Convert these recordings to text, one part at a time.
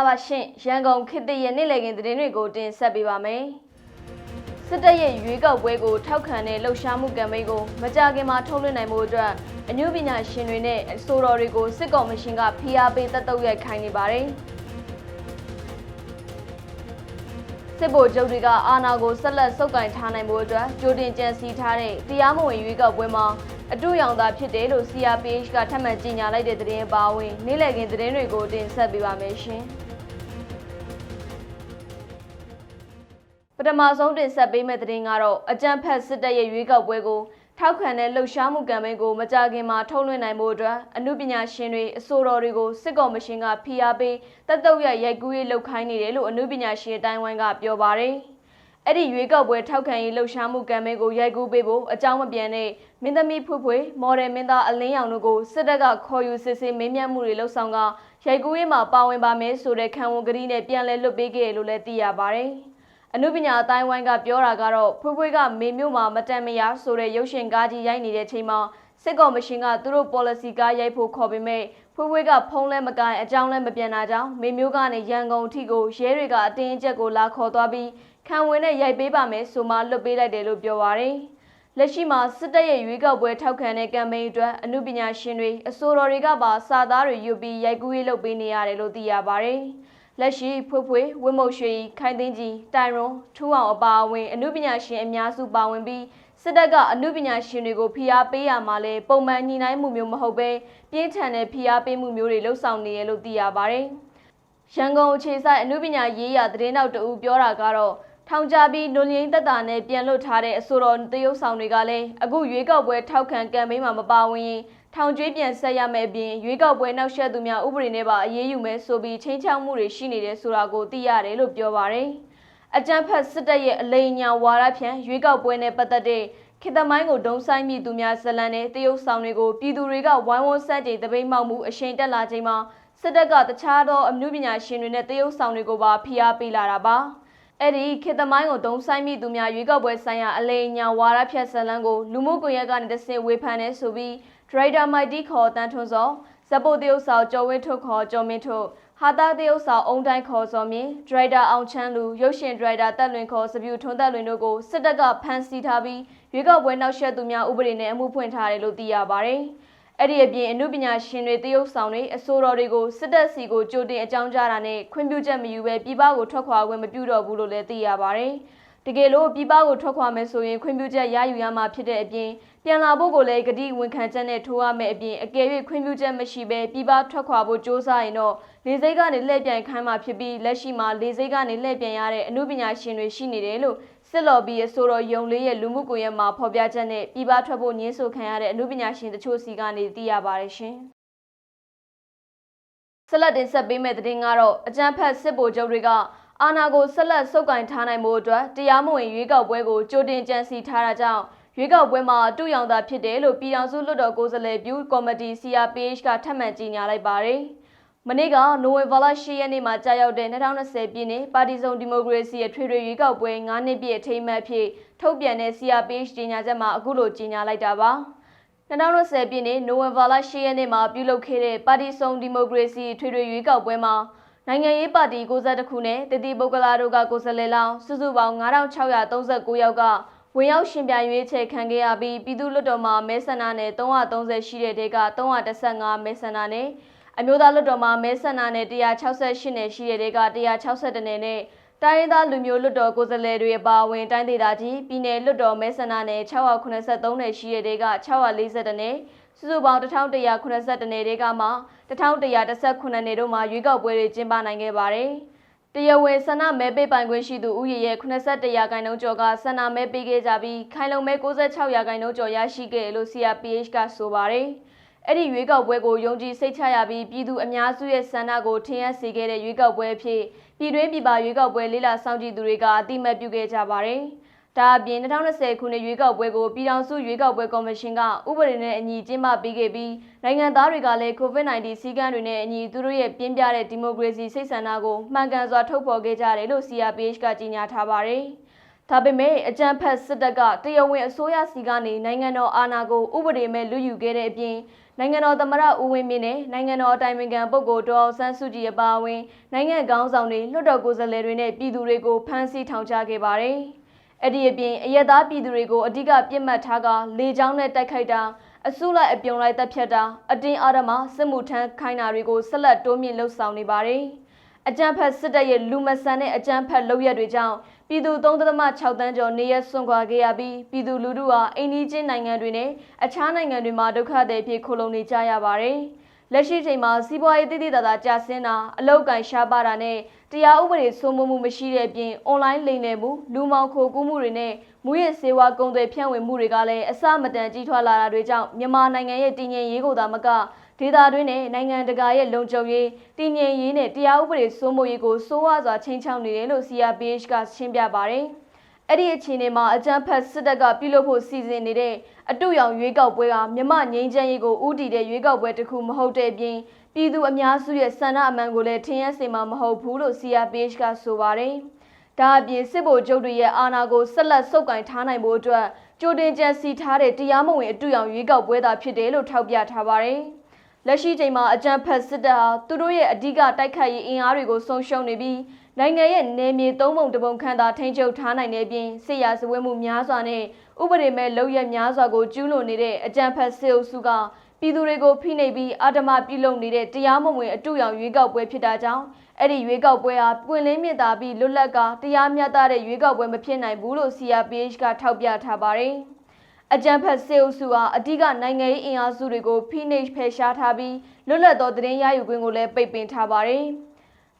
္ဂလာပါရှင်ရန်ကုန်ခေတ်တရဲ့နေ့လည်ခင်းသတင်းတွေကိုတင်ဆက်ပေးပါမယ်စစ်တပ်ရဲ့ရွေးကောက်ပွဲကိုထောက်ခံတဲ့လှုပ်ရှားမှုကမ်ပိန်းကိုမကြာခင်မှာထုတ်လွှင့်နိုင်မှုအတွက်အမှုပညာရှင်တွေနဲ့အဆိုတော်တွေကိုစစ်ကော်မရှင်ကဖိအားပေးတပ်တုပ်ရိုက်ခိုင်းနေပါတယ်စစ်ဗိုလ်ချုပ်တွေကအာဏာကိုဆက်လက်ဆုပ်ကိုင်ထားနိုင်မှုအတွက်ကြိုတင်ကြံစည်ထားတဲ့တရားမဝင်ရွေးကောက်ပွဲမှာအတူရောင်သာဖြစ်တယ်လို့ CRPH ကထပ်မံကြေညာလိုက်တဲ့သတင်းအပါအဝင်နေ့လည်ခင်းသတင်းတွေကိုတင်ဆက်ပေးပါမယ်ရှင်။ ပထမဆုံးတင်ဆက်ပေးမယ့်သတင်းကတော့အကြံဖက်စစ်တပ်ရဲ့ရွေးကောက်ပွဲကိုထောက်ခံတဲ့လှုပ်ရှားမှုကမ်ပိန်းကိုမကြာခင်မှာထုတ်လွှင့်နိုင်မှုအတွက်အမှုပညာရှင်တွေအဆိုတော်တွေကိုစစ်ကော်မရှင်ကဖိအားပေးတပ်တုပ်ရရိုက်ကူးရေးလုပ်ခိုင်းနေတယ်လို့အမှုပညာရှင်အတိုင်းဝိုင်းကပြောပါတယ်။အဲ့ဒီရွေးကောက်ပွဲထောက်ခံရေးလှုပ်ရှားမှုကမ်ပိန်းကိုရိုက်ကူးပေးဖို့အကြောင်းမပြန်တဲ့မင်းသမီးဖွဖွမော်ဒယ်မင်းသားအလင်းရောင်တို့ကိုစစ်တပ်ကခေါ်ယူစစ်ဆေးမေးမြန်းမှုတွေလှုပ်ဆောင်ကရိုက်ကူးရေးမှာပါဝင်ပါမယ်ဆိုတဲ့ခံဝန်ကတိနဲ့ပြန်လည်လွတ်ပေးခဲ့ရလို့လည်းသိရပါတယ်။ အနုပညာအတိုင်းဝိုင်းကပြောတာကတော့ဖွေးဖွေးကမေမျိုးမှာမတန်မရဆိုတဲ့ရုပ်ရှင်ကားကြီးရိုက်နေတဲ့ချိန်မှာစစ်ကော်မရှင်ကသူတို့ policy ကားရိုက်ဖို့ခေါ်ပေမဲ့ဖွေးဖွေးကဖုံးလဲမကိုင်အကြောင်းလဲမပြန်တာကြောင့်မေမျိုးကနေရန်ကုန်အထိကိုရဲတွေကအတင်းအကျပ်ကိုလာခေါ်သွားပြီးခံဝင်နဲ့ရိုက်ပေးပါမယ်ဆိုမှလွတ်ပေးလိုက်တယ်လို့ပြောပါရယ်လက်ရှိမှာစစ်တပ်ရဲ့ရွေးကောက်ပွဲထောက်ခံတဲ့ကမ်ပိန်းအတွက်အမှုပညာရှင်တွေအဆိုတော်တွေကပါစာသားတွေယူပြီးရိုက်ကူးရေးလုပ်ပေးနေရတယ်လို့သိရပါတယ်။ လက်ရှိဖွေးဖွေးဝင်းမုတ်ရွှေခိုင်သိန်းကြီးတိုင်ရွန်ထူးအောင်အပါအဝင်အမှုပညာရှင်အများစုပါဝင်ပြီးစစ်တပ်ကအမှုပညာရှင်တွေကိုဖိအားပေးရမှာလဲပုံမှန်ညှိနှိုင်းမှုမျိုးမဟုတ်ပဲပြင်းထန်တဲ့ဖိအားပေးမှုမျိုးတွေလှုပ်ဆောင်နေရလို့သိရပါတယ်။ရန်ကုန်အခြေစိုက်အမှုပညာရေးရာသတင်းတောက်တူပြောတာကတော့ထောင်ကြပြီးနွန်လင်းသက်တာနဲ့ပြန်လွတ်ထားတဲ့အဆိုတော်တရုတ်ဆောင်တွေကလည်းအခုရွေးကောက်ပွဲထောက်ခံကမ်ပိန်းမှာမပါဝင်ရင် ထောင်ကျွေးပြန်ဆက်ရမယ့်အပြင်ရွေးကောက်ပွဲနောက်ဆက်သူများဥပဒေနဲ့ပါအရေးယူမယ်ဆိုပြီးချင်းချောက်မှုတွေရှိနေတယ်ဆိုတာကိုသိရတယ်လို့ပြောပါရယ်အကြံဖက်စစ်တပ်ရဲ့အလိမ်ညာဝါဒဖြန့်ရွေးကောက်ပွဲနဲ့ပတ်သက်တဲ့ခေတ္တမိုင်းကိုဒုံဆိုင်မိသူများဇလန်နဲ့တရုတ်ဆောင်တွေကိုပြည်သူတွေကဝိုင်းဝန်းဆက်ကြိမ်တပိတ်မောက်မှုအရှိန်တက်လာချိန်မှာစစ်တပ်ကတခြားသောအမှုပညာရှင်တွေနဲ့တရုတ်ဆောင်တွေကိုပါဖိအားပေးလာတာပါအဲ့ဒီခေတ္တမိုင်းကိုဒုံဆိုင်မိသူများရွေးကောက်ပွဲဆိုင်ရာအလိမ်ညာဝါဒဖြန့်ဇလန်ကိုလူမှုကွန်ရက်ကနေတဆင့်ဝေဖန်နေဆိုပြီး ဒရိုက်တာမိုက်တီခေါ်တန်ထွန်းစောဇက်ပိုတရုတ်ဆောင်ကျော်ဝင်းထုတ်ခေါ်ကျော်မင်းထုတ်ဟာတာတရုတ်ဆောင်အုံတိုင်းခေါ်စောမြင့်ဒရိုက်တာအောင်ချမ်းလူရုပ်ရှင်ဒရိုက်တာတက်လွင်ခေါ်စပြူထွန်းတက်လွင်တို့ကိုစစ်တပ်ကဖမ်းဆီးထားပြီးရွေးကောက်ပွဲနောက်ဆက်သူများဥပဒေနဲ့အမှုဖွင့်ထားတယ်လို့သိရပါတယ်။အဲ့ဒီအပြင်အမှုပညာရှင်တွေတရုတ်ဆောင်တွေအစိုးရတွေကိုစစ်တပ်စီကိုကြိုတင်အကြောင်းကြားတာနဲ့ခွင့်ပြုချက်မယူဘဲပြည်ပကိုထွက်ခွာခွင့်မပြုတော့ဘူးလို့လည်းသိရပါတယ်။ တကယ်လို့ပြည်ပကိုထွက်ခွာမယ်ဆိုရင်ခွင့်ပြုချက်ရယူရမှာဖြစ်တဲ့အပြင်ပြန်လာဖို့ကိုလည်းဂတိဝန်ခံချက်နဲ့ထိုးရမယ်အပြင်အကယ်၍ခွင့်ပြုချက်မရှိဘဲပြည်ပထွက်ခွာဖို့စ조사ရင်တော့လေစိတ်ကနေလှည့်ပြန်ခိုင်းမှာဖြစ်ပြီးလက်ရှိမှာလေစိတ်ကနေလှည့်ပြန်ရတဲ့အမှုပညာရှင်တွေရှိနေတယ်လို့စစ်လော်ဘီရဲ့ဆိုတော်ယုံလေးရဲ့လူမှုကွန်ရက်မှာဖော်ပြချက်နဲ့ပြည်ပထွက်ဖို့ညှင်းဆိုခံရတဲ့အမှုပညာရှင်တချို့စီကနေသိရပါတယ်ရှင်ဆက်လက်တင်ဆက်ပေးမယ့်သတင်းကတော့အကြံဖက်စစ်ဗိုလ်ချုပ်တွေက အာဏာကိုဆက်လက်ဆုပ်ကိုင်ထားနိုင်မှုအတွက်တရားမဝင်ရွေးကောက်ပွဲကိုကြိုတင်ကြံစည်ထားတာကြောင့်ရွေးကောက်ပွဲမှာတူရောင်သာဖြစ်တယ်လို့ပြည်ထောင်စုလွှတ်တော်ကိုယ်စားလှယ်ပြုကော်မတီ CRPH ကထပ်မံကြေညာလိုက်ပါတယ်။မနေ့ကနိုဝင်ဘာလ10ရက်နေ့မှာကြာရောက်တဲ့2020ပြည်နှစ်ပါတီစုံဒီမိုကရေစီရဲ့ထွေထွေရွေးကောက်ပွဲ9နှစ်ပြည့်အထိမ်းအမှတ်ဖြစ်ထုတ်ပြန်တဲ့ CRPH ကြေညာချက်မှာအခုလိုကြေညာလိုက်တာပါ။2020ပြည်နှစ်နိုဝင်ဘာလ10ရက်နေ့မှာပြုလုပ်ခဲ့တဲ့ပါတီစုံဒီမိုကရေစီထွေထွေရွေးကောက်ပွဲမှာ နိုင်ငံရေးပါတီ62ခုနဲ့တတိပုဂ္ဂလာတို့ကကိုယ်စားလှယ်လောင်းစုစုပေါင်း9639ယောက်ကဝင်ရောက်ရှင်ပြိုင်ရွေးချယ်ခံခဲ့ရပြီးပြည်သူ့လွှတ်တော်မှာမဲဆန္ဒနယ်330ရှိတဲ့ဒေက315မဲဆန္ဒနယ်အမျိုးသားလွှတ်တော်မှာမဲဆန္ဒနယ်168နယ်ရှိတဲ့ဒေက162နယ်နဲ့တိုင်းရင်းသားလူမျိုးလွှတ်တော်ကိုယ်စားလှယ်တွေအပါအဝင်တိုင်းဒေသကြီးပြည်내လွှတ်တော်မဲဆန္ဒနယ်683နယ်ရှိတဲ့ဒေက640နယ်စုစုပေါင်း1182နယ်တွေကမှ 1119နယ်တို့မှာရွေးကောက်ပွဲတွေကျင်းပနိုင်ခဲ့ပါတယ်။တရားဝင်ဆန္ဒမဲပေးပိုင်ခွင့်ရှိသူဥယျာဉ်ရဲ့81ရာခိုင်နှုန်းကျော်ကဆန္ဒမဲပေးခဲ့ကြပြီးခိုင်လုံမဲ96ရာခိုင်နှုန်းကျော်ရရှိခဲ့လို့ CRPH ကဆိုပါတယ်။အဲ့ဒီရွေးကောက်ပွဲကိုယုံကြည်စိတ်ချရပြီးပြည်သူအများစုရဲ့ဆန္ဒကိုထင်ရစေခဲ့တဲ့ရွေးကောက်ပွဲဖြစ်ပြည်တွင်းပြည်ပရွေးကောက်ပွဲလေးလာစောင့်ကြည့်သူတွေကအတိမတ်ပြုခဲ့ကြပါတယ်။ ဒါအပြင်2020ခုနှစ်ရွေးကောက်ပွဲကိုပြည်ထောင်စုရွေးကောက်ပွဲကော်မရှင်ကဥပဒေနဲ့အညီကျင်းပပေးခဲ့ပြီးနိုင်ငံသားတွေကလည်း COVID-19 စည်းကမ်းတွေနဲ့အညီသူတို့ရဲ့ပြင်းပြတဲ့ဒီမိုကရေစီစိတ်ဆန္ဒကိုမှန်ကန်စွာထုတ်ဖော်ခဲ့ကြတယ်လို့ CRPH ကကြေညာထားပါတယ်။ဒဒါပေမဲ့အကြံဖက်စစ်တပ်ကတရားဝင်အစိုးရစီကနေနိုင်ငံတော်အာဏာကိုဥပဒေမဲ့လူယူခဲ့တဲ့အပြင်နိုင်ငံတော်သမ္မတဦးဝင်းမြင့်နဲ့နိုင်ငံတော်အတိုင်ပင်ခံပုဂ္ဂိုလ်ဒေါ်အောင်ဆန်းစုကြည်အပါအဝင်နိုင်ငံခေါင်းဆောင်တွေလွှတ်တော်ကိုယ်စားလှယ်တွေနဲ့ပြည်သူတွေကိုဖမ်းဆီးထောင်ချခဲ့ပါတယ်။ အဲ့ဒီအပြင်အရက်သားပြည်သူတွေကိုအ धिक ပြစ်မှတ်ထားကလေကြောင်းနဲ့တိုက်ခိုက်တာအစုလိုက်အပြုံလိုက်တပ်ဖြတ်တာအတင်းအဓမ္မစစ်မှုထမ်းခိုင်းတာတွေကိုဆက်လက်တိုးမြင့်လှုပ်ဆောင်နေပါတယ်။အကြံဖက်စစ်တပ်ရဲ့လူမဆန်တဲ့အကြံဖက်လုပ်ရက်တွေကြောင့်ပြည်သူ3.6တန်းကျော်နေရဆွန့်ခွာခဲ့ရပြီးပြည်သူလူထုဟာအိန္ဒိချင်းနိုင်ငံတွေနဲ့အခြားနိုင်ငံတွေမှာဒုက္ခသည်ဖြစ်ခိုလုံနေကြရပါတယ်။ လက်ရှိချိန်မှာစီးပွားရေးတည်တည်တာတာကြာဆင်းတာအလောက်ကန်ရှားပါတာနဲ့တရားဥပဒေစိုးမိုးမှုမရှိတဲ့အပြင်အွန်လိုင်းလိမ်လည်မှုလူမောင်ခိုကူးမှုတွေနဲ့မူရစ်စေဝါကုန်သွယ်ဖြန့်ဝေမှုတွေကလည်းအစမတန်ကြီးထွားလာတာတွေကြောင့်မြန်မာနိုင်ငံရဲ့တည်ငြိမ်ရေးကိုသာမကဒေသတွင်းနဲ့နိုင်ငံတကာရဲ့လုံခြုံရေးတည်ငြိမ်ရေးနဲ့တရားဥပဒေစိုးမိုးရေးကိုစိုးဝါစွာချိန်ချောက်နေတယ်လို့ CRPH ကရှင်းပြပါတယ်။ အဲ့ဒီအခြေအနေမှာအကြမ်းဖက်စစ်တပ်ကပြုလုပ်ဖို့စီစဉ်နေတဲ့အတူရောင်ရွေးကောက်ပွဲကမြမငိမ့်ချမ်းရေးကိုဥတီတဲ့ရွေးကောက်ပွဲတစ်ခုမဟုတ်တဲ့အပြင်ပြည်သူအများစုရဲ့ဆန္ဒအမှန်ကိုလည်းထင်ရစေမှာမဟုတ်ဘူးလို့ CRPH ကဆိုပါတယ်။ဒါအပြင်စစ်ဗိုလ်ချုပ်တွေရဲ့အာဏာကိုဆက်လက်ဆုပ်ကိုင်ထားနိုင်ဖို့အတွက်ကြိုတင်ကြံစီထားတဲ့တရားမဝင်အတူရောင်ရွေးကောက်ပွဲသာဖြစ်တယ်လို့ထောက်ပြထားပါတယ်။လက်ရှိချိန်မှာအကြံဖက်စစ်တပ်ဟာသူတို့ရဲ့အ धिक တိုက်ခိုက်ရေးအင်အားတွေကိုဆုံးရှုံးနေပြီးနိုင်ငံရဲ့နယ်မြေသုံးပုံတစ်ပုံခန့်သာထိန်းချုပ်ထားနိုင်တဲ့အပြင်စစ်ရာဇဝတ်မှုများစွာနဲ့ဥပဒေမဲ့လုပ်ရက်များစွာကိုကျူးလွန်နေတဲ့အကြံဖက်စစ်အုပ်စုကပြည်သူတွေကိုဖိနှိပ်ပြီးအာဓမ္မပြုလုပ်နေတဲ့တရားမဝင်အတူရောင်ရွေးကောက်ပွဲဖြစ်တာကြောင့်အဲ့ဒီရွေးကောက်ပွဲဟာပွင့်လင်းမြင့်သာပြီးလွတ်လပ်ကတရားမျှတတဲ့ရွေးကောက်ပွဲမဖြစ်နိုင်ဘူးလို့ CRPH ကထောက်ပြထားပါတယ်။အကြံဖက်စေအုပ်စုဟာအ धिक နိုင်ငံရေးအင်အားစုတွေကိုဖိနှိပ်ဖယ်ရှားထားပြီးလွတ်လပ်သောသတင်းရယူခွင့်ကိုလည်းပိတ်ပင်ထားပါတယ်။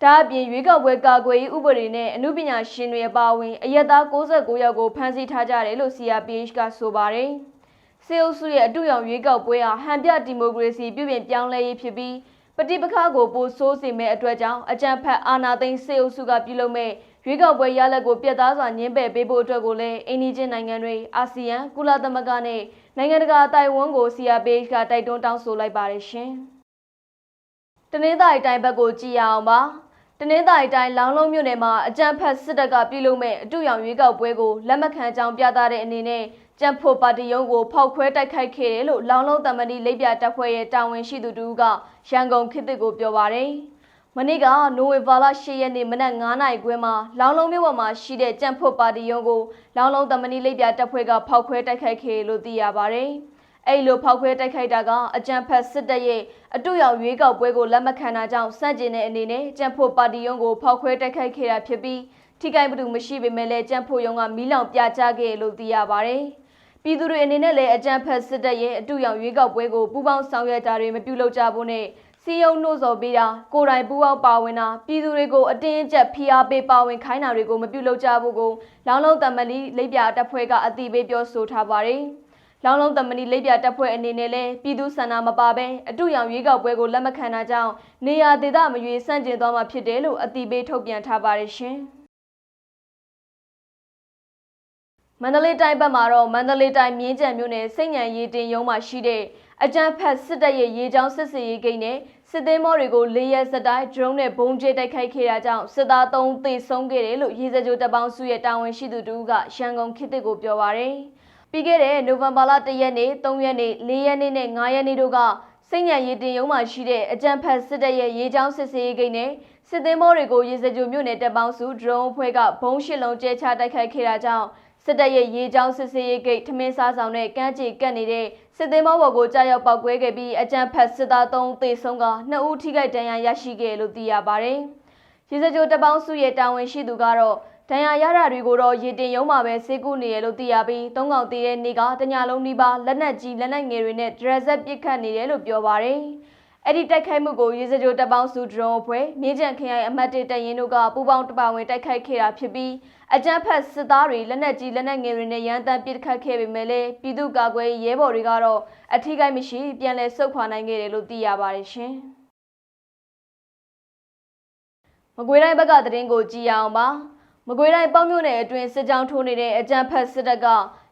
ဒါအပြင်ရွေးကောက်ပွဲကာကွယ်ရေးဥပဒေနဲ့အမှုပညာရှင်တွေအပါအဝင်အရက်သား69ယောက်ကိုဖမ်းဆီးထားကြတယ်လို့ CRPH ကဆိုပါတယ်။စေအုပ်စုရဲ့အတူရောင်ရွေးကောက်ပွဲဟာဟန်ပြဒီမိုကရေစီပြုပြင်ပြောင်းလဲရေးဖြစ်ပြီးပဋိပက္ခကိုပိုဆိုးစေမဲ့အတွက်ကြောင့်အကြံဖက်အာဏာသိမ်းစေအုပ်စုကပြုလုပ်မဲ့ရွေးကောက်ပွဲရလဒ်ကိုပြတ်သားစွာညှင်းပယ်ပေးဖို့အတွက်ကိုလည်းအိန္ဒိချင်းနိုင်ငံတွေအာဆီယံကုလသမဂ္ဂနဲ့နိုင်ငံတကာတိုင်ဝမ်ကို CRPH ကတိုက်တွန်းတောင်းဆိုလိုက်ပါတယ်ရှင်။တနင်္သာရီတိုင်းဘက်ကိုကြည်ရအောင်ပါ။ တနင်္သာရီတိုင်းလောင်းလုံးမြို့နယ်မှာအကြံဖက်စစ်တပ်ကပြုလုပ်မဲ့အတူရောင်ရွေးကောက်ပွဲကိုလက်မခံကြောင်းပြသတဲ့အနေနဲ့ကြံဖို့ပါတီယုံကိုဖောက်ခွဲတိုက်ခိုက်ခဲ့တယ်လို့လောင်းလုံးတမန်တီလိပ်ပြတပ်ဖွဲ့ရဲ့တာဝန်ရှိသူတူကရန်ကုန်ခေတ်သစ်ကိုပြောပါတယ်။မနေ့ကနိုဝင်ဘာလ10ရက်နေ့မနက်9:00နာရီခွဲမှာလောင်းလုံးမြို့ပေါ်မှာရှိတဲ့ကြံဖို့ပါတီယုံကိုလောင်းလုံးတမန်တီလိပ်ပြတပ်ဖွဲ့ကဖောက်ခွဲတိုက်ခိုက်ခဲ့လို့သိရပါတယ်။ အဲ့လိုဖောက်ခွဲတိုက်ခိုက်တာကအကြံဖက်စစ်တပ်ရဲ့အတူရောက်ရွေးကောက်ပွဲကိုလက်မခံတာကြောင့်စန့်ကျင်တဲ့အနေနဲ့ကြံဖို့ပါတီယုံကိုဖောက်ခွဲတိုက်ခိုက်ခဲ့တာဖြစ်ပြီးထိခိုက်မှုမရှိပေမဲ့လည်းကြံဖို့ယုံကမီးလောင်ပြချခဲ့လို့သိရပါတယ်။ပြည်သူတွေအနေနဲ့လည်းအကြံဖက်စစ်တပ်ရဲ့အတူရောက်ရွေးကောက်ပွဲကိုပူးပေါင်းဆောင်ရွက်တာတွေမပြုလုပ်ကြဖို့နဲ့စီယုံနှိုးဆော်ပေးတာကိုယ်တိုင်ပူးပေါင်းပါဝင်တာပြည်သူတွေကိုအတင်းအကျပ်ဖိအားပေးပါဝင်ခိုင်းတာတွေကိုမပြုလုပ်ကြဖို့ကိုလောင်းလုံးတမန်လီလိပ်ပြတပ်ဖွဲ့ကအတိပေးပြောဆိုထားပါတယ်။ လောင်းလုံးတမန်လီလိပ်ပြတပ်ဖွဲ့အနေနဲ့လည်းပြည်သူဆန္ဒမပါဘဲအတူရောင်ရွေးကောက်ပွဲကိုလက်မခံတာကြောင့်နေရာဒေသမရွေးဆန့်ကျင်သွားမှာဖြစ်တယ်လို့အတိပေးထုတ်ပြန်ထားပါတယ်ရှင်။မန္တလေးတိုင်းဘက်မှာတော့မန္တလေးတိုင်းမြင်းကြံမြို့နယ်စိတ်ညံရေးတင်ရုံးမှာရှိတဲ့အကြံဖက်စစ်တပ်ရဲ့ရေချောင်းစစ်စေးရေးဂိတ်နဲ့စစ်သေးမောတွေကိုလေရဲစတိုင်း drone နဲ့ဘုံကျဲတိုက်ခိုက်ခဲ့တာကြောင့်စစ်သား3သေဆုံးခဲ့တယ်လို့ရေစကြိုတပ်ပေါင်းစုရဲ့တာဝန်ရှိသူတူကရန်ကုန်ခေတ်သစ်ကိုပြောပါရယ် ပြီးခဲ့တဲ့နိုဝင်ဘာလ1ရက်နေ့3ရက်နေ့4ရက်နေ့နဲ့5ရက်နေ့တို့ကစိတ်ညံရေးတင်ရုံးမှာရှိတဲ့အကြံဖက်စစ်တပ်ရဲ့ရေချောင်းစစ်စေးရေးဂိတ်နဲ့စစ်သေးမောတွေကိုရေစကြိုမြို့နယ်တပ်ပေါင်းစု drone အဖွဲ့ကဘုံရှစ်လုံးကျဲချတိုက်ခိုက်ခဲ့တာကြောင့်စစ်တပ်ရဲ့ရေချောင်းစစ်စေးရေးဂိတ်ထမင်းစားဆောင်နဲ့ကမ်းခြေကပ်နေတဲ့စစ်သေးမောဘော်ကိုကြားရောက်ပောက်ကွဲခဲ့ပြီးအကြံဖက်စစ်သား3သေဆုံးက2ဦးထိခိုက်ဒဏ်ရာရရှိခဲ့လို့သိရပါတယ်။ရေစကြိုတပ်ပေါင်းစုရဲ့တာဝန်ရှိသူကတော့ ဒဏ်ရာရတာတွေကိုတော့ရေတင်ရုံးမှာပဲစေကူနေရလို့သိရပြီးသုံးကောင်တည်တဲ့နေကတညာလုံးနီးပါးလက်နက်ကြီးလက်နက်ငယ်တွေနဲ့ဒရက်ဆက်ပစ်ခတ်နေတယ်လို့ပြောပါတယ်။အဲ့ဒီတိုက်ခိုက်မှုကိုရေစကြိုတပ်ပေါင်းစုဒရုန်းအဖွဲ့မြေကျန်ခရိုင်အမှတ်၁တပ်ရင်းတို့ကပူးပေါင်းတပါဝင်တိုက်ခိုက်ခဲ့တာဖြစ်ပြီးအကြမ်းဖက်စစ်သားတွေလက်နက်ကြီးလက်နက်ငယ်တွေနဲ့ရန်တမ်းပစ်ခတ်ခဲ့ပေမဲ့လည်းပြည်သူ့ကာကွယ်ရေးရဲဘော်တွေကတော့အထူးကိမရှိပြန်လည်ဆုတ်ခွာနိုင်ခဲ့တယ်လို့သိရပါတယ်ရှင်။မကွေးတိုင်းဘက်ကသတင်းကိုကြည့်ရအောင်ပါ။ မကွေးတိုင်းပေါ့မြို့နယ်အတွင်းစစ်ကြောင်းထိုးနေတဲ့အကြမ်းဖက်စစ်တပ်က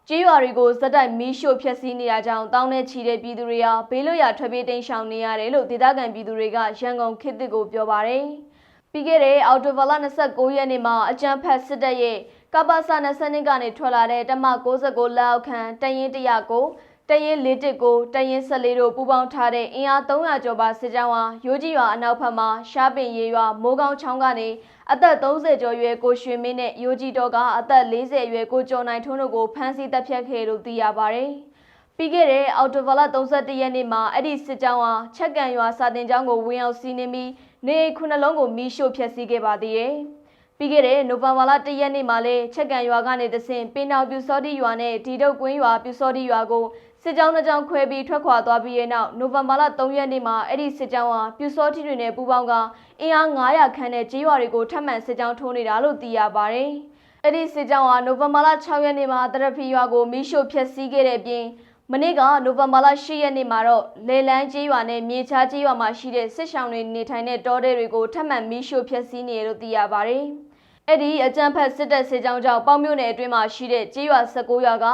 ကြေးရွာတွေကိုစက်တိုက်မီးရှို့ဖျက်ဆီးနေတာကြောင့်တောင်းနဲ့ချီတဲ့ပြည်သူတွေဟာဘေးလွတ်ရာထွက်ပြေးတိမ်းရှောင်နေရတယ်လို့ဒေသခံပြည်သူတွေကရန်ကုန်ခေတ်သစ်ကိုပြောပါတယ်။ပြီးခဲ့တဲ့အော်တိုဘာလ29ရက်နေ့မှာအကြံဖက်စစ်တပ်ရဲ့ကပ္ပစ20ကနေထွက်လာတဲ့တမ69လက်အောက်ခံတရင်100ကိုတရင်၄တစ်ကိုတရင်14တို့ပူးပေါင်းထားတဲ့အင်အား300ကျော်ပါစစ်ကြောင်းဟာရိုးကြီးရွာအနောက်ဘက်မှာရှားပင်ရေရွာမိုးကောင်းချောင်းကနေ အသက်30ကျော်ရွယ်ကိုရွှေမင်းနဲ့ရိုးကြီးတော်ကအသက်40ရွယ်ကိုကျော်နိုင်ထွန်းတို့ကိုဖမ်းဆီးတပ်ဖြတ်ခဲ့လို့သိရပါတယ်။ပြီးခဲ့တဲ့အော်တိုဗလာ31ရက်နေ့မှာအဲ့ဒီစစ်ကြောင်းဟာချက်ကန်ရွာစာတင်ကျောင်းကိုဝင်ရောက်စီးနင်းပြီးနေအိမ်ခုနှလုံးကိုမီးရှို့ဖျက်ဆီးခဲ့ပါသေးတယ်။ပြီးခဲ့တဲ့နိုဝင်ဘာလ1ရက်နေ့မှာလည်းချက်ကန်ရွာကနေတဆင့်ပင်တောင်ပြူစောတိရွာနဲ့ဒီတုတ်ကွင်းရွာပြူစောတိရွာကို စစ်ကြောင်းတစ်ကြောင်းခွဲပြီးထွက်ခွာသွားပြီးတဲ့နောက်နိုဝင်ဘာလ3ရက်နေ့မှာအဲ့ဒီစစ်ကြောင်းဟာပြူစောတိတွေနဲ့ပူးပေါင်းကအင်အား900ခန့်တဲ့ကြေးရွာတွေကိုထပ်မံစစ်ကြောင်းထိုးနေတာလို့သိရပါတယ်။အဲ့ဒီစစ်ကြောင်းဟာနိုဝင်ဘာလ6ရက်နေ့မှာတရဖီရွာကိုမီးရှို့ဖျက်ဆီးခဲ့တဲ့အပြင်မနေ့ကနိုဝင်ဘာလ10ရက်နေ့မှာတော့လေလန်းကျေးရွာနဲ့မြေချားကျေးရွာမှာရှိတဲ့စစ်ဆောင်တွေနေထိုင်တဲ့တောတဲတွေကိုထပ်မံမီးရှို့ဖျက်ဆီးနေရလို့သိရပါတယ်။အဲ့ဒီအကြမ်းဖက်စစ်တပ်စစ်ကြောင်းကြောင့်ပေါင်မြို့နယ်အတွင်းမှာရှိတဲ့ကျေးရွာ19ရွာက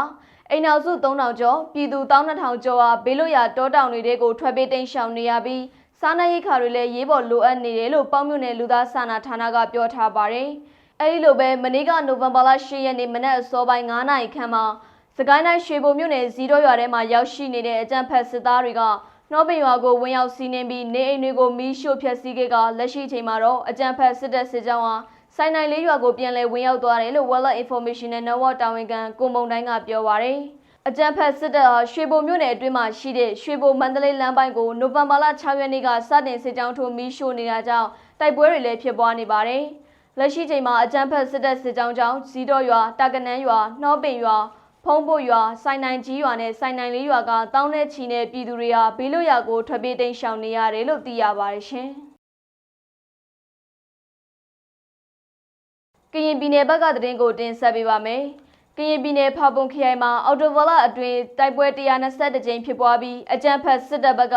အိမ်နောက်စု3000ကျော်ပြည်သူ12000ကျော်ဟာဘေးလွတ်ရာတောတောင်တွေကိုထွက်ပြေးတိမ်းရှောင်နေရပြီးစားနပ်ရိက္ခာတွေလည်းရေးပေါ်လိုအပ်နေတယ်လို့ပေါင်မြို့နယ်လူသားစာနာဌာနကပြောထားပါတယ်။အဲဒီလိုပဲမနေ့ကနိုဝင်ဘာလ10ရက်နေ့မနက်အစောပိုင်း9နာရီခန့်မှာစကိုင်းတိုင်းရွှေဘုံမြို့နယ်ဇီးတော်ရွာထဲမှာရောက်ရှိနေတဲ့အကြံဖက်စစ်သားတွေကနှောပင်ရွာကိုဝင်ရောက်စီးနင်းပြီးနေအိမ်တွေကိုမီးရှို့ဖျက်ဆီးခဲ့ကလက်ရှိချိန်မှာတော့အကြံဖက်စစ်တပ်စစ်ကြောင်းဟာ စိုင်းနိုင်လေးရွာကိုပြန်လည်ဝင်ရောက်သွားတယ်လို့ Weather Information နဲ့ Network တာဝန်ခံကိုမုံတိုင်းကပြောပါရယ်အကြံဖက်စစ်တပ်ဟာရွှေဘိုမြို့နယ်အတွင်းမှာရှိတဲ့ရွှေဘိုမန္တလေးလမ်းပိုင်းကိုနိုဝင်ဘာလ6ရက်နေ့ကစတင်စစ်ကြောင်းထိုးမီးရှို့နေတာကြောင့်တိုက်ပွဲတွေလည်းဖြစ်ပွားနေပါတယ်။လက်ရှိချိန်မှာအကြံဖက်စစ်တပ်စစ်ကြောင်းကြောင့်ဇီတော်ရွာတာကနန်းရွာနှောပင်ရွာဖုံးဖို့ရွာစိုင်းနိုင်ကြီးရွာနဲ့စိုင်းနိုင်လေးရွာကတောင်းတဲ့ချီနဲ့ပြည်သူတွေဟာဘေးလွတ်ရာကိုထွက်ပြေးတိမ်းရှောင်နေရတယ်လို့သိရပါတယ်ရှင်။ ကရင်ပြည်နယ်ဘက်ကသတင်းကိုတင်ဆက်ပေးပါမယ်။ကရင်ပြည်နယ်ဖာပုံခရိုင်မှာအော်တိုဗလာအတွင်းတိုက်ပွဲ120ကြိမ်ဖြစ်ပွားပြီးအကြမ်းဖက်စစ်တပ်ဘက်က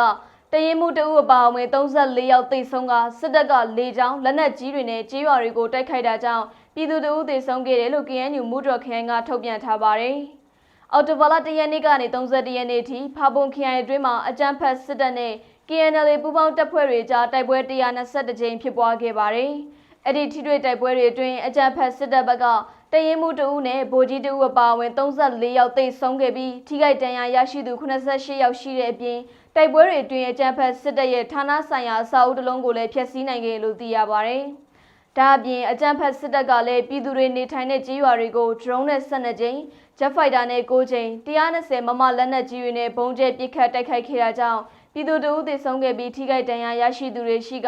တရင်မှုတအုပ်အပါအဝင်34ယောက်သေဆုံးကစစ်တပ်ကလေကြောင်းလက်နက်ကြီးတွေနဲ့ကြေးရွာတွေကိုတိုက်ခိုက်တာကြောင့်ပြည်သူတအုပ်သေဆုံးခဲ့တယ်လို့ KNU မူတော်ခရိုင်ကထုတ်ပြန်ထားပါတယ်။အော်တိုဗလာတရက်နေ့ကနေ31ရက်နေ့ထိဖာပုံခရိုင်အတွင်းမှာအကြမ်းဖက်စစ်တပ်နဲ့ KNL ပူးပေါင်းတပ်ဖွဲ့တွေကြားတိုက်ပွဲ120ကြိမ်ဖြစ်ပွားခဲ့ပါတယ်။ အဲ့ဒီထိတွေ့တိုက်ပွဲတွေအတွင်းအကြမ်းဖက်စစ်တပ်ဘက်ကတရင်မှုတအုပ်နဲ့ဗိုလ်ကြီးတအုပ်အပါအဝင်34ယောက်သေဆုံးခဲ့ပြီးထိခိုက်ဒဏ်ရာရရှိသူ88ယောက်ရှိတဲ့အပြင်တိုက်ပွဲတွေအတွင်းအကြမ်းဖက်စစ်တပ်ရဲ့ဌာနဆိုင်ရာအစာအုပ်တစ်လုံးကိုလည်းဖျက်ဆီးနိုင်ခဲ့လို့သိရပါတယ်။ဒါအပြင်အကြမ်းဖက်စစ်တပ်ကလည်းပြည်သူတွေနေထိုင်တဲ့ကြေးရွာတွေကို drone နဲ့12ကြိမ် jet fighter နဲ့9ကြိမ်120မမလက်နက်ကြီးတွေနဲ့ဘုံကျဲပစ်ခတ်တိုက်ခိုက်ခဲ့တာကြောင့် ပြည်သူတို့သေဆုံးခဲ့ပြီးထိခိုက်ဒဏ်ရာရရှိသူတွေရှိက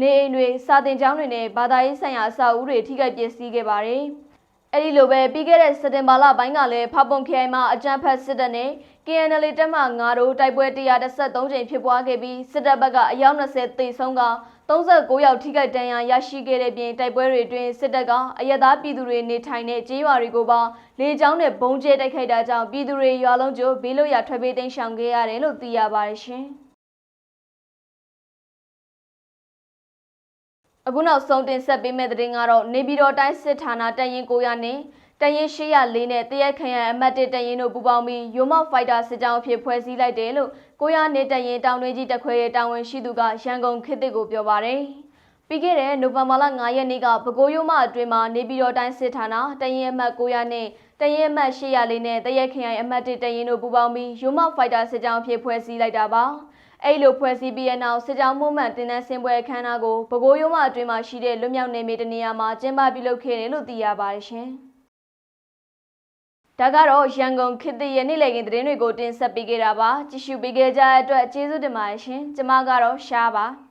နေအိမ်တွေစာတင်ကျောင်းတွေနဲ့ဘာသာရေးဆိုင်ရာအဆောက်အဦတွေထိခိုက်ပျက်စီးခဲ့ပါတယ်။အဲဒီလိုပဲပြီးခဲ့တဲ့စက်တင်ဘာလပိုင်းကလည်းဖပုံခရိုင်မှာအကြမ်းဖက်စစ်တပ်နဲ့ KNL တပ်မ9တို့တိုက်ပွဲ133ကြိမ်ဖြစ်ပွားခဲ့ပြီးစစ်တပ်ဘက်ကအယောက်20သေဆုံးက39ယောက်ထိခိုက်ဒဏ်ရာရရှိခဲ့တဲ့ပြင်တိုက်ပွဲတွေအတွင်းစစ်တပ်ကအရသာပြည်သူတွေနေထိုင်တဲ့ကျေးရွာတွေကိုပါလေကြောင်းနဲ့ဘုံကျဲတိုက်ခိုက်တာကြောင့်ပြည်သူတွေရွာလုံးကျိုးဘေးလွတ်ရာထွက်ပြေးတိမ်းရှောင်ခဲ့ရတယ်လို့သိရပါတယ်ရှင်။ အခုနောက်ဆုံးတင်ဆက်ပေးမယ့်သတင်းကတော့နေပြည်တော်တိုင်းစစ်ဌာနတရင်900နဲ့တရင်804နဲ့တရက်ခရိုင်အမတ်1တရင်တို့ပူးပေါင်းပြီးရိုမော့ဖိုက်တာစစ်ကြောင်းအဖြစ်ဖွဲ့စည်းလိုက်တယ်လို့900နဲ့တရင်တောင်တွင်းကြီးတခွဲရဲ့တာဝန်ရှိသူကရန်ကုန်ခေတ်တစ်ကိုပြောပါတယ်။ပြီးခဲ့တဲ့နိုဝင်ဘာလ9ရက်နေ့ကပဲခူးရိုးမအတွင်းမှာနေပြည်တော်တိုင်းစစ်ဌာနတရင်အမတ်900နဲ့တရင်အမတ်804နဲ့တရက်ခရိုင်အမတ်1တရင်တို့ပူးပေါင်းပြီးရိုမော့ဖိုက်တာစစ်ကြောင်းအဖြစ်ဖွဲ့စည်းလိုက်တာပါ။ အဲ့လိုဖွဲ့စည်းပြီးတဲ့နောက်စစ်ကြောင်းမှုမှန်တင်တဲ့ဆင်ပွဲအခမ်းအနားကိုပဲခူးရိုးမအတွင်းမှာရှိတဲ့လွတ်မြောက်နေမီတနေရာမှာကျင်းပပြုလုပ်ခဲ့တယ်လို့သိရပါတယ်ရှင်။ဒါကတော့ရန်ကုန်ခေတ်သစ်ရဲ့နေ့လည်ခင်းသတင်းတွေကိုတင်ဆက်ပေးခဲ့တာပါ။ကြည့်ရှုပေးခဲ့ကြတဲ့အတွက်ကျေးဇူးတင်ပါတယ်ရှင်။ကျွန်မကတော့ရှားပါ။